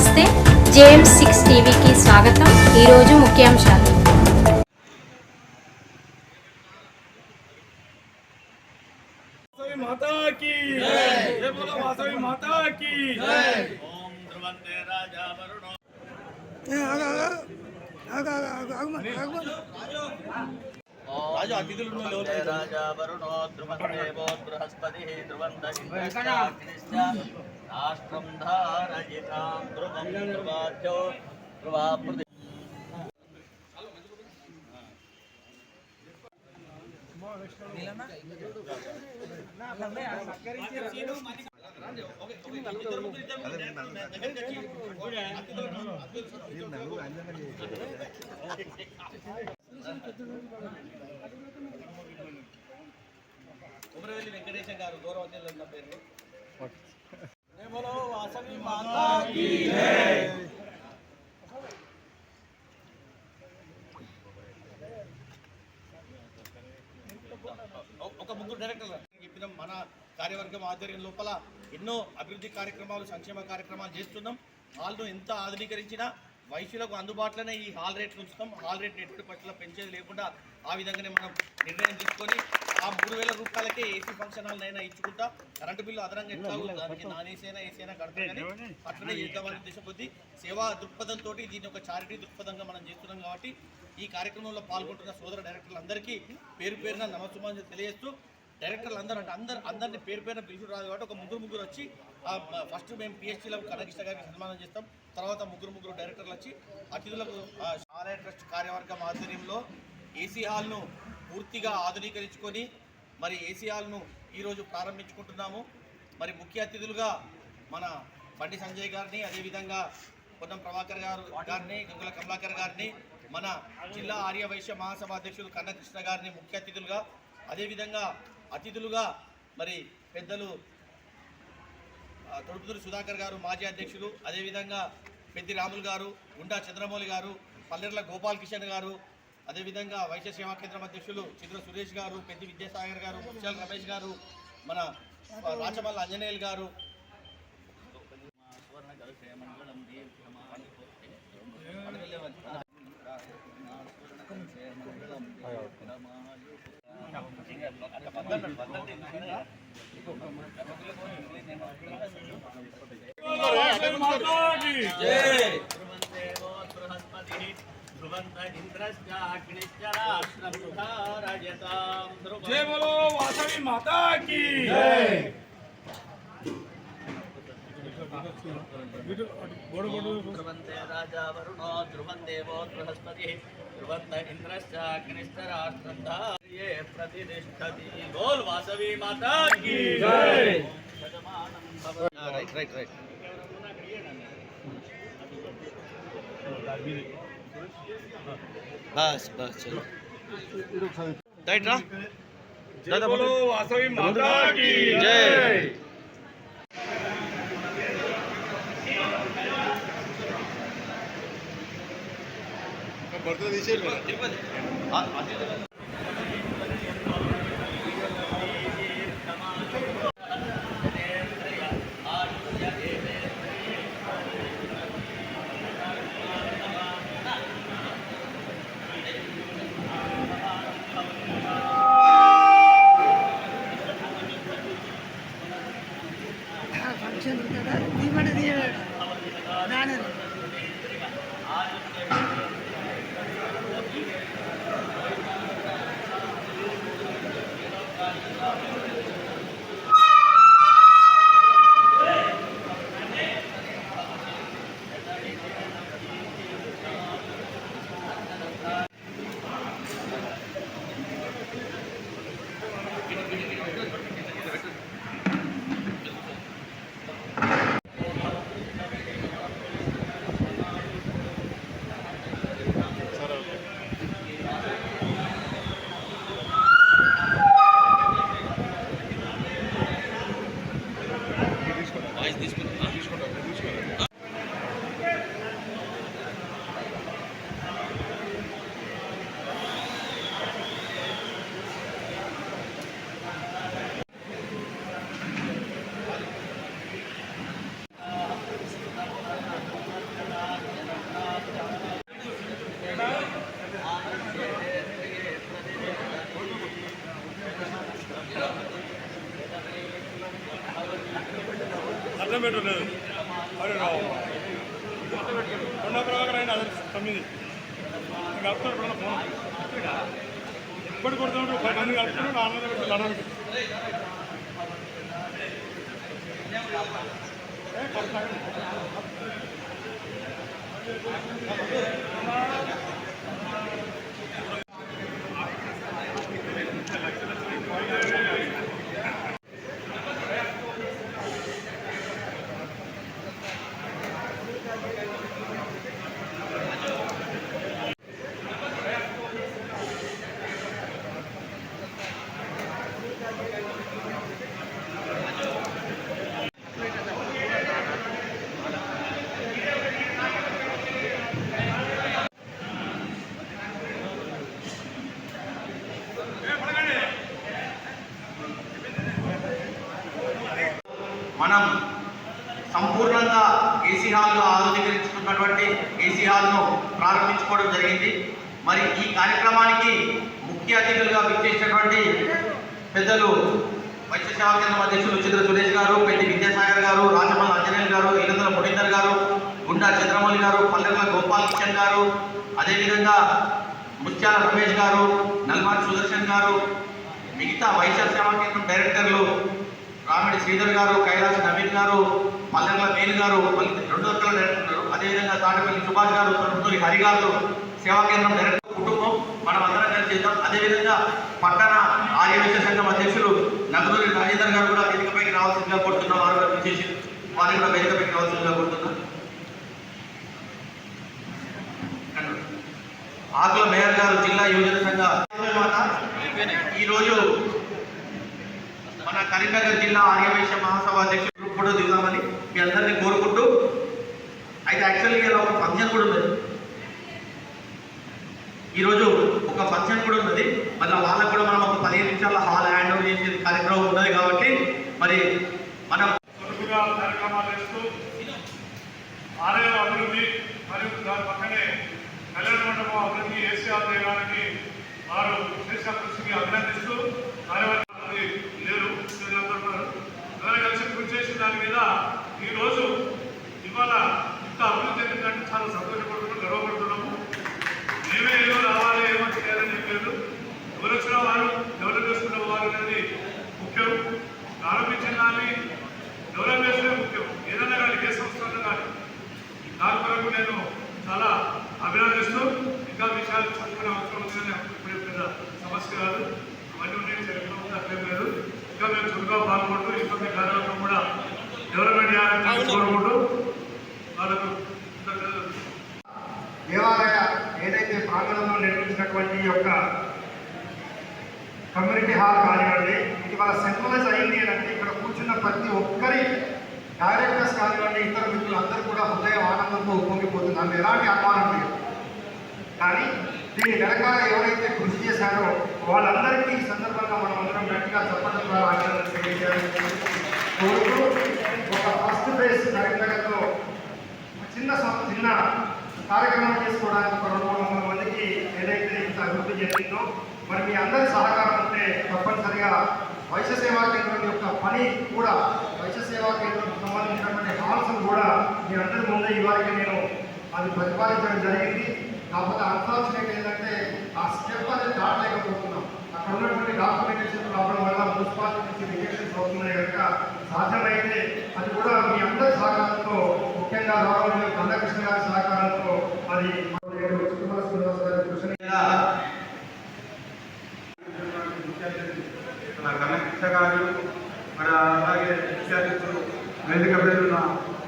नमस्ते JM six TV की स्वागत मुख्यांश రాజు అతిథులు ధ్రువంతే రాజా వరుణో ధ్రువందేవో బృహస్పతి ధ్రువంత ఇంద్రశ్చాగ్నిశ్చ రాష్ట్రం ధారయితాం ధ్రువం ధ్రువాద్యో ధ్రువా పృథి కొండవెల్లి వెంకటేశం గారు గౌరవ ఉన్న పేరు జై వాసవి ఒక ముగ్గురు డైరెక్టర్ చెప్పిన. మన కార్యవర్గం ఆధ్వర్యం లోపల ఎన్నో అభివృద్ధి కార్యక్రమాలు సంక్షేమ కార్యక్రమాలు చేస్తున్నాం. హాల్ను ఎంత ఆధునీకరించినా వయసులకు అందుబాటులోనే ఈ హాల్ రేట్లు ఉంచుతాం. హాల్ రేట్ ఎటువంటి పట్ల పెంచేది లేకుండా ఆ విధంగానే మనం నిర్ణయం తీసుకొని ఆ మూడు వేల రూపాయలకే ఏసీ ఫంక్షన్ హాల్ అయినా ఇచ్చుకుంటా. కరెంటు బిల్లు అదనంగా ఎట్లా దానికి నాన్ ఏసీ అయినా ఏసీ అయినా కడతాం కానీ అట్లనే చేద్దామనే ఉద్దేశం కొద్దీ సేవా దృక్పథంతో దీన్ని ఒక చారిటీ దృక్పథంగా మనం చేస్తున్నాం కాబట్టి ఈ కార్యక్రమంలో పాల్గొంటున్న సోదర డైరెక్టర్లు అందరికీ పేరు పేరున నమస్సుమాంజలి తెలియజేస్తూ డైరెక్టర్లు అందరూ అంటే అందరు అందరినీ పేరు పేరున పిలుచుడు రాదు కాబట్టి ఒక ముగ్గురు ముగ్గురు వచ్చి ఫస్ట్ మేము పిహెచ్డీలో కనకృష్ణ గారికి సన్మానం చేస్తాం. తర్వాత ముగ్గురు ముగ్గురు డైరెక్టర్లు వచ్చి అతిథులకు ఆలయ ట్రస్ట్ కార్యవర్గం ఆధ్వర్యంలో ఏసీ హాల్ను పూర్తిగా ఆధునీకరించుకొని మరి ఏసీఆర్ను ఈరోజు ప్రారంభించుకుంటున్నాము. మరి ముఖ్య అతిథులుగా మన బండి సంజయ్ గారిని అదేవిధంగా పొన్నం ప్రభాకర్ గారు గారిని గంగుల కమలాకర్ గారిని మన జిల్లా ఆర్య వైశ్య మహాసభ అధ్యక్షులు కన్నకృష్ణ గారిని ముఖ్య అతిథులుగా అదేవిధంగా అతిథులుగా మరి పెద్దలు ఆ, సుధాకర్ గారు మాజీ అధ్యక్షులు అదేవిధంగా పెద్ది రాములు గారు గుండా చంద్రమౌళి గారు పల్లెర్ల గోపాల్ కిషన్ గారు అదేవిధంగా వైద్య సేవా కేంద్రం అధ్యక్షులు చిత్ర సురేష్ గారు పెద్ద విద్యాసాగర్ గారు ముత్యాల రమేష్ గారు మన రాచమల్ల ఆంజనేయులు గారు. జయ जय बोलो वासवी माता की। जय ध्रुवन्ते राजा वरुणो ध्रुवन् देवो बृहस्पतिः। ध्रुवन्त इन्द्रश्च अग्निश्चराष्ट्रन्धा ये प्रतिष्ठति। बोल वासवी माता की। जय राइट राइट राइट। બસ બસ ચલો. ટાઈટ રા દાદા જય. બર્થડે દિશે కిలోమీటర్ లేదు అరే రావు. రెండో ప్రభాకర్ అయినా అది తొమ్మిది. ఇంకా కలుపుతాడు ఇప్పుడు ఫోన్ ఇప్పుడు కొడుతున్నాడు పది మంది కలుపుతున్నాడు ఆన్లైన్ పెట్టి దండం పెట్టి ఏ, కలుపుతాడు. మనం సంపూర్ణంగా ఏసీ హాల్లో ఆధునీకరించుకున్నటువంటి ఏసీ హాల్ను ప్రారంభించుకోవడం జరిగింది మరి ఈ కార్యక్రమానికి ముఖ్య అతిథులుగా విచ్చేసినటువంటి పెద్దలు వైద్య సేవా కేంద్రం అధ్యక్షులు చిత్ర సురేష్ గారు పెద్ది విద్యాసాగర్ గారు రాజమల్ల అంజనేయులు గారు ఇలందల మునీందర్ గారు గుండా చంద్రమౌళి గారు పల్లెల గోపాల్ కిషన్ గారు అదేవిధంగా ముత్యాల రమేష్ గారు నల్మాటి సుదర్శన్ గారు మిగతా వైద్య సేవా కేంద్రం డైరెక్టర్లు రామిడి శ్రీధర్ గారు కైలాస్ నవీన్ గారు పల్లెల మేలు గారు రెండు వర్గాల డైరెక్టర్ అదేవిధంగా తాటిపల్లి సుభాష్ గారు తొలుతూరి హరి గారు సేవా కేంద్రం డైరెక్టర్ కుటుంబం మనం అందరం కలిసి చేద్దాం. అదేవిధంగా పట్టణ ఆర్యవేశ సంఘం అధ్యక్షులు నగదూరి రాజేందర్ గారు కూడా వేదికపైకి రావాల్సిందిగా కోరుతున్నాం వారు కూడా విచ్చేసి వారిని కూడా వేదికపైకి రావాల్సిందిగా కోరుతున్నాం. ఆకుల మేయర్ గారు జిల్లా యువజన సంఘ ఈరోజు మన కరీంనగర్ జిల్లా ఆర్యవేశ మహాసభ అధ్యక్షుడు కూడా దిగుదామని మీ అందరినీ కోరుకుంటూ అయితే యాక్చువల్గా ఇలా ఒక ఫంక్షన్ కూడా ఉంది. ఈరోజు ఒక ఫంక్షన్ కూడా ఉన్నది. మళ్ళీ వాళ్ళకు కూడా మనం ఒక పదిహేను నిమిషాల హాల్ హ్యాండ్ ఓవర్ చేసే కార్యక్రమం ఉన్నది కాబట్టి మరి మనం కార్యక్రమాలు చేస్తూ ఆలయ అభివృద్ధి మరియు దాని పక్కనే కళ్యాణ మండపం అభివృద్ధి ఏసీఆర్ చేయడానికి వారు చేసిన కృషికి అభినందిస్తూ కార్యవర్గాలు లేరు. వీళ్ళందరూ అందరూ కలిసి కృషి చేసిన దాని మీద ఈరోజు ఇవాళ ఇంత అభివృద్ధి చెందిందంటే చాలా సంతోషపడుతున్నాం గర్వపడుతున్నాము మేమే ఏదో రావాలి ఏమో చేయాలని ఏం లేదు ఎవరు వచ్చిన వారు డెవలప్ చేసుకున్న వారు అనేది ముఖ్యం. ప్రారంభించిన దాన్ని డెవలప్ చేసుకునే ముఖ్యం. ఏదైనా కానీ ఏ సంస్థలో కానీ. దాని కొరకు నేను చాలా అభినందిస్తూ ఇంకా విషయాలు చదువుకునే అవసరం ఉందని ఇప్పుడు పెద్ద సమస్య కాదు. అవన్నీ నేను చరిత్ర అట్లేం లేదు. ఇంకా మేము చురుగ్గా పాల్గొంటూ ఇంకా మీ కార్యక్రమం కూడా డెవలప్మెంట్ చేయాలని కోరుకుంటూ వాళ్ళకు కృతజ్ఞతలు దేవాలయ ఏదైతే ప్రాంగణంలో నిర్మించినటువంటి ఈ యొక్క కమ్యూనిటీ హాల్ కానివ్వండి ఇవాళ సెంట్రలైజ్ అయింది అంటే ఇక్కడ కూర్చున్న ప్రతి ఒక్కరి డైరెక్టర్స్ కానివ్వండి ఇతర మిత్రులందరూ కూడా హృదయం ఆనందంతో ఉప్పొంగిపోతుంది ఎలాంటి అనుమానం లేదు. కానీ దీని వెనకాల ఎవరైతే కృషి చేశారో వాళ్ళందరికీ ఈ సందర్భంగా మనం అందరం గట్టిగా చెప్పడం ద్వారా కోరుతూ ఒక ఫస్ట్ ఫేజ్ కరీంనగర్లో చిన్న చిన్న కార్యక్రమం చేసుకోవడానికి ఒక రెండు వందల మందికి ఏదైతే ఇంత అభివృద్ధి జరిగిందో మరి మీ అందరి సహకారం తప్పనిసరిగా వైశ్య సేవా కేంద్రం యొక్క పని కూడా వైశ్య సేవా కేంద్రం సంబంధించినటువంటి హాల్స్ కూడా మీ అందరి ముందే ఇవాళకి నేను అది ప్రతిపాదించడం జరిగింది. కాకపోతే అన్ఫార్చునేట్ ఏంటంటే ఆ స్టెప్ అనేది దాటలేకపోతున్నాం. అక్కడ ఉన్నటువంటి డాక్యుమెంటేషన్ రావడం వల్ల మున్సిపాలిటీ నుంచి రిజెక్షన్స్ అవుతున్నాయి కనుక సాధ్యమైతే అది కూడా మీ అందరి సహకారంతో ముఖ్యంగా రావడం కన్నకృష్ణ గారి సహకారంతో అది చిట్టుమల శ్రీనివాస్ గారి కృషిని ఇలా మన కన్నకృష్ణ గారు మరి అలాగే ముఖ్య అతిథులు వేదిక మీద ఉన్న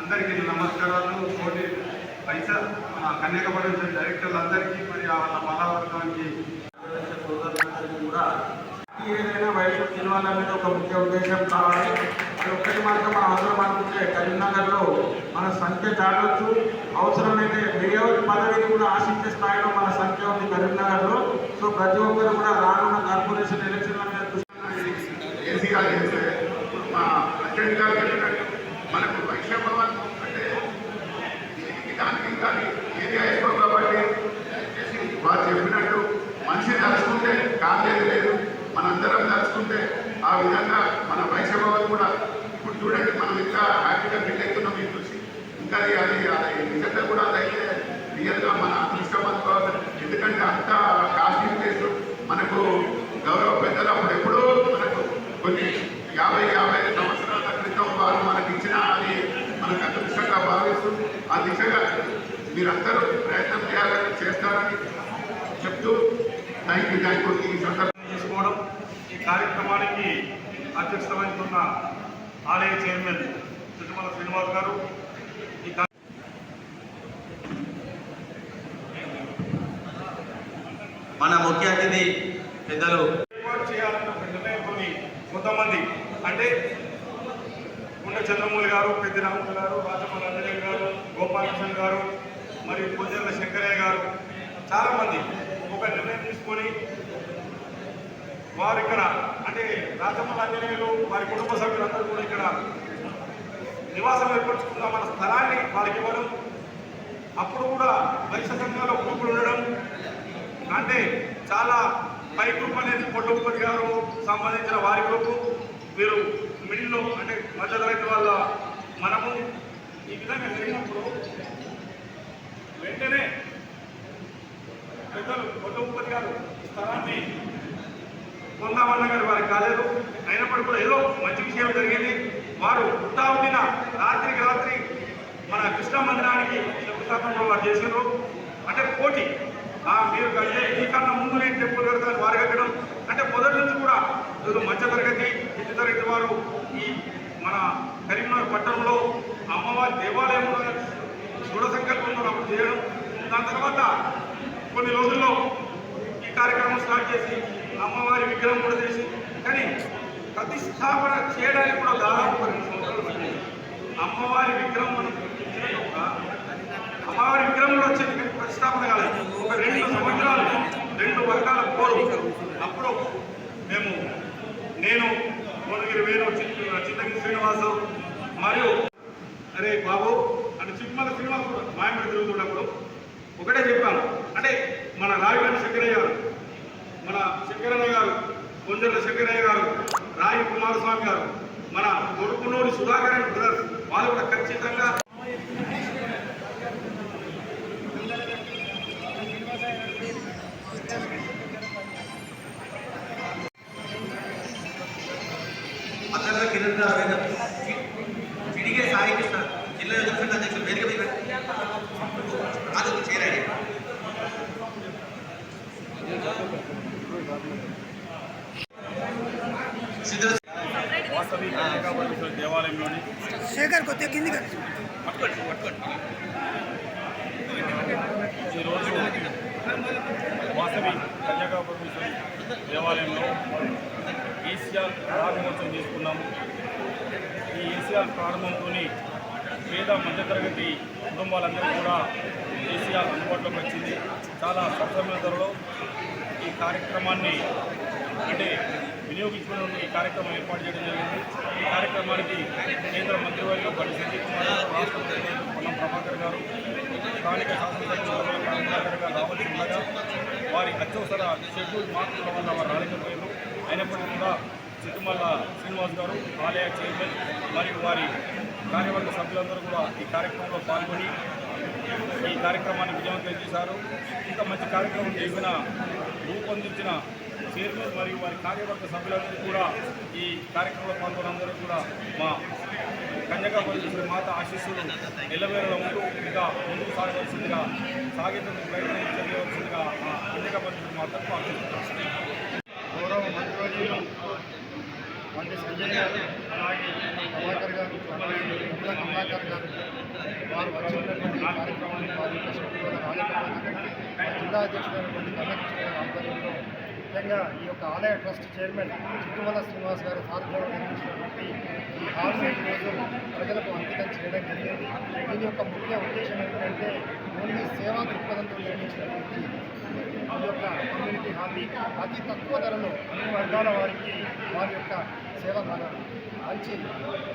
అందరికీ నమస్కారాలు తోటి పైసా అనేక కన్యాక డైరెక్టర్లు అందరికీ మరి వాళ్ళ మహావర్గానికి సోదరులందరికీ కూడా ఏదైనా వయసు నిల్వాలనేది ఒక ముఖ్య ఉద్దేశం కావాలి. అది ఒక్కటి మాత్రం మనం అవసరం అనుకుంటే కరీంనగర్లో మన సంఖ్య దాటొచ్చు. అవసరమైతే మేయర్ పదవిని కూడా ఆశించే స్థాయిలో మన సంఖ్య ఉంది కరీంనగర్లో. సో ప్రతి ఒక్కరు కూడా రానున్న కార్పొరేషన్ ఎలక్షన్ల మీద దృష్టి ఏసీ గారు చేస్తే మా అధ్యక్షుడు గారు చెప్పినట్టు మనకు వైశ్య భవన్ అంటే దీనికి దానికి కానీ ఏరియా ఎక్కువ కాబట్టి దయచేసి వారు చెప్పినట్టు మనిషి తలుచుకుంటే కాలేదు లేదు మనందరం తలుచుకుంటే ఆ విధంగా మన వైశ్య భవన్ కూడా ఇప్పుడు చూడండి మనం ఇంకా హ్యాపీగా ఫీల్ దానికి ఈ సందర్భంగా చేసుకోవడం ఈ కార్యక్రమానికి అధ్యక్షత వహిస్తున్న ఆలయ చైర్మన్ చుట్టుమల శ్రీనివాస్ గారు. ఈ మన ముఖ్య అతిథి పెద్దలు. ఏర్పాటు చేయాలన్న నిర్ణయంతోని కొంతమంది అంటే గుండె చంద్రమౌళి గారు పెద్ద రామూర్తి గారు రాజమౌళి అంజనేయ గారు గోపాలకృష్ణ గారు మరియు పొంజర్ల శంకరయ్య గారు చాలా మంది ఒక నిర్ణయం తీసుకొని వారు ఇక్కడ అంటే రాజమౌళి అంజనేయులు వారి కుటుంబ సభ్యులందరూ కూడా ఇక్కడ నివాసం ఏర్పరచుకున్న మన స్థలాన్ని వారికి ఇవ్వడం అప్పుడు కూడా వైశ్య సంఘాల గ్రూపులు ఉండడం అంటే చాలా పై గ్రూప్ అనేది పొట్టపతి గారు సంబంధించిన వారి గ్రూపు వీరు మిడిల్లో అంటే మధ్యతరగతి వాళ్ళ మనము ఈ విధంగా జరిగినప్పుడు వెంటనే పెద్దలు పొట్టపతి గారు స్థలాన్ని కొందామన్న గారు వారికి కాలేదు అయినప్పటికీ కూడా ఏదో మంచి విషయం జరిగింది. వారు ఉత్తావుదిన రాత్రికి రాత్రి మన కృష్ణ మందిరానికి శంకుస్థాపన వారు చేశారు అంటే పోటీ. ఆ మీరు ఈ కన్నా ముందు నేను టెంపుల్ కడతాను వారు కట్టడం. అంటే మొదటి నుంచి కూడా ఈరోజు మధ్య తరగతి మధ్య తరగతి వారు ఈ మన కరీంనగర్ పట్టణంలో అమ్మవారి దేవాలయంలో దృఢ సంకల్పంలో అప్పుడు చేయడం. దాని తర్వాత కొన్ని రోజుల్లో ఈ కార్యక్రమం స్టార్ట్ చేసి అమ్మవారి విగ్రహం కూడా చేసి కానీ ప్రతిష్టాపన చేయడానికి కూడా దాదాపు పన్నెండు సంవత్సరాలు పట్టింది. అమ్మవారి విగ్రహం మనం అమ్మవారి విగ్రహం కూడా వచ్చింది కానీ ప్రతిష్టాపన కాలేదు ఒక రెండు సంవత్సరాలు రెండు వర్గాల కోరు అప్పుడు మేము నేను భువనగిరి వేణు చిత్తగిరి శ్రీనివాసు మరియు అరే బాబు అంటే చిమ్మల శ్రీనివాసు మాయమడి తిరుగుతున్నప్పుడు ఒకటే చెప్పాను. అంటే మన రాయగండి శంకరయ్య గారు మన శంకరయ్య గారు కొంజర్ల శంకరయ్య గారు రాయి కుమారస్వామి గారు మన కొడుకునూరి సుధాకర్ బ్రదర్స్ వాళ్ళు కూడా ఖచ్చితంగా దేవాలయంలోని శేఖర్ కొద్దిగా కింది ఈరోజు వాసవి కన్యాకాపరమేశ్వరి దేవాలయంలో ఈసీఆర్ ప్రారంభోత్సవం చేసుకున్నాము ఈ ఈసీఆర్ ప్రారంభంతో పేద మధ్యతరగతి కుటుంబాలందరూ కూడా ఈసీఆర్ అందుబాటులోకి వచ్చింది చాలా సరసమైన ధరలో ఈ కార్యక్రమాన్ని అంటే వినియోగించుకునే ఈ కార్యక్రమం ఏర్పాటు చేయడం జరిగింది. ఈ కార్యక్రమానికి కేంద్ర మంత్రివర్యులు బండి సంజయ్ కుమార్ రాష్ట్ర పొన్నం ప్రభాకర్ గారు స్థానిక శాసనసభ్యులు ప్రభాకర్ వారి అత్యవసర షెడ్యూల్ మార్పుల వల్ల వారు రాలేకపోయారు. అయినప్పటికీ కూడా చిట్టుమల్ల శ్రీనివాస్ గారు ఆలయ చైర్మన్ మరియు వారి కార్యవర్గ సభ్యులందరూ కూడా ఈ కార్యక్రమంలో పాల్గొని ఈ కార్యక్రమాన్ని విజయవంతం చేశారు. ఇంత మంచి కార్యక్రమం చేసిన రూపొందించిన చైర్మన్ మరియు వారి కార్యవర్గ సభ్యులందరూ కూడా ఈ కార్యక్రమంలో పాల్గొనందరూ కూడా మా కన్యకా పరిస్థితుల మాత ఆశీస్సులు నిలవేరడం ఉంటూ ఇంకా ముందుకు సాగవలసిందిగా సాగేందుకు ప్రయత్నం చేయవలసిందిగా మా కన్యకా పరిస్థితుల మాతకు ఆశిస్తున్నాం గౌరవ మంత్రివర్యులు వంటి సంజయ్ గారు అలాగే ప్రభాకర్ గారు అలాగే కమలాకర్ గారు వారు వచ్చినటువంటి కార్యక్రమాన్ని వారి యొక్క సభ్యులు జిల్లా అధ్యక్షుడైనటువంటి కన్నకృష్ణ ఆధ్వర్యంలో ముఖ్యంగా ఈ యొక్క ఆలయ ట్రస్ట్ చైర్మన్ చిట్టుమల శ్రీనివాస్ గారు సారథ్యంలో నిర్మించినటువంటి ఈ హాల్ ఈరోజు ప్రజలకు అంకితం చేయడం జరిగింది. దీని యొక్క ముఖ్య ఉద్దేశం ఏంటంటే ఓన్లీ సేవా దృక్పథంతో నిర్మించినటువంటి ఈ యొక్క కమ్యూనిటీ హాల్ని అతి తక్కువ ధరలో అన్ని వర్గాల వారికి వారి యొక్క సేవ మంచి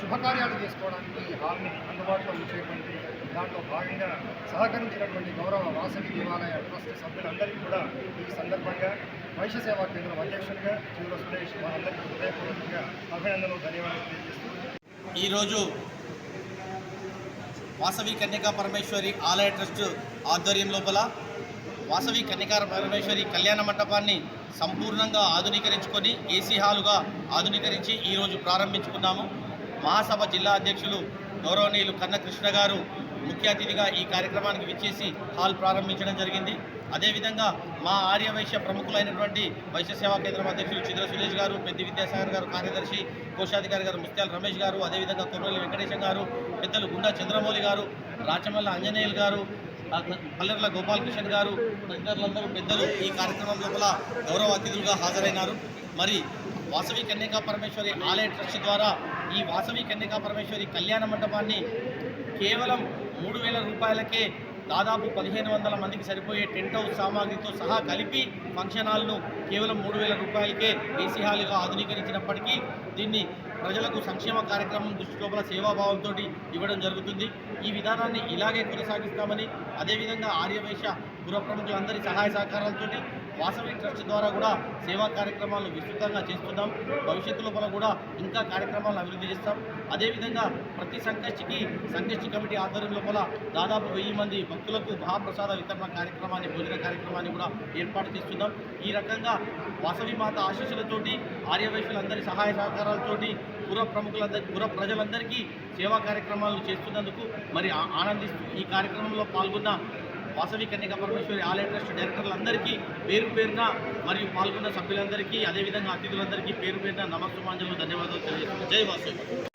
శుభకార్యాలు చేసుకోవడానికి ఈ హాల్ని అందుబాటులో ఉంచేటువంటి దాంట్లో భాగంగా సహకరించినటువంటి గౌరవ వాసవి దేవాలయ ట్రస్ట్ సభ్యులందరికీ కూడా ఈ సందర్భంగా వైశ్య సేవా కేంద్రం అధ్యక్షుడిగా చివర సురేష్ వారందరికీ హృదయపూర్వకంగా అభినందనలు ధన్యవాదాలు తెలియజేస్తూ ఈరోజు వాసవి కన్యకా పరమేశ్వరి ఆలయ ట్రస్ట్ ఆధ్వర్యం లోపల వాసవి కన్యకా పరమేశ్వరి కళ్యాణ మంటపాన్ని సంపూర్ణంగా ఆధునీకరించుకొని ఏసీ హాలుగా ఆధునీకరించి ఈరోజు ప్రారంభించుకున్నాము. మహాసభ జిల్లా అధ్యక్షులు గౌరవనీయులు కన్నకృష్ణ గారు ముఖ్య అతిథిగా ఈ కార్యక్రమానికి విచ్చేసి హాల్ ప్రారంభించడం జరిగింది. అదేవిధంగా మా ఆర్యవైశ్య ప్రముఖులైనటువంటి వైశ్య సేవా కేంద్రం అధ్యక్షులు చిద్ర సురేష్ గారు పెద్ది విద్యాసాగర్ గారు కార్యదర్శి కోశాధికారి గారు ముత్యాల రమేష్ గారు అదేవిధంగా కొర్రలి వెంకటేశం గారు పెద్దలు గుండా చంద్రమౌళి గారు రాచమల్ల ఆంజనేయులు గారు పల్లెర్ల గోపాలకృష్ణ గారు తదితరులందరూ పెద్దలు ఈ కార్యక్రమం లోపల గౌరవ అతిథులుగా హాజరైనారు. మరి వాసవి కన్యకా పరమేశ్వరి ఆలయ ట్రస్ట్ ద్వారా ఈ వాసవి కన్యకా పరమేశ్వరి కళ్యాణ మండపాన్ని కేవలం మూడు వేల రూపాయలకే దాదాపు పదిహేను వందల మందికి సరిపోయే టెంట్ హౌస్ సామాగ్రితో సహా కలిపి ఫంక్షన్ హాల్ను కేవలం మూడు వేల రూపాయలకే ఏసీ హాల్గా ఆధునీకరించినప్పటికీ దీన్ని ప్రజలకు సంక్షేమ కార్యక్రమం దృష్టి లోపల సేవాభావంతో ఇవ్వడం జరుగుతుంది. ఈ విధానాన్ని ఇలాగే కొనసాగిస్తామని అదేవిధంగా ఆర్యవేశ పుర ప్రముఖులందరి సహాయ సహకారాలతోటి వాసవి ట్రస్ట్ ద్వారా కూడా సేవా కార్యక్రమాలను విస్తృతంగా చేస్తున్నాం. భవిష్యత్తు లోపల కూడా ఇంకా కార్యక్రమాలను అభివృద్ధి చేస్తాం. అదేవిధంగా ప్రతి సంకష్టికి సంకష్టి కమిటీ ఆధ్వర్యం లోపల దాదాపు వెయ్యి మంది భక్తులకు మహాప్రసాద వితరణ కార్యక్రమాన్ని భోజన కార్యక్రమాన్ని కూడా ఏర్పాటు చేస్తున్నాం. ఈ రకంగా వాసవి మాత ఆశీస్సులతోటి ఆర్యవైశ్యులందరి సహాయ సహకారాలతోటి పుర ప్రముఖులందరి పుర ప్రజలందరికీ సేవా కార్యక్రమాలు చేస్తున్నందుకు మరి ఆనందిస్తూ ఈ కార్యక్రమంలో పాల్గొన్న వాసవి కన్యక పరమేశ్వరి ఆలయ ట్రస్ట్ డైరెక్టర్లందరికీ పేరు పేరున మరియు పాల్గొన్న సభ్యులందరికీ అదేవిధంగా అతిథులందరికీ పేరు పేరున నమస్సుమాంజలు ధన్యవాదాలు తెలియజేస్తున్నాను. జై వాసవి.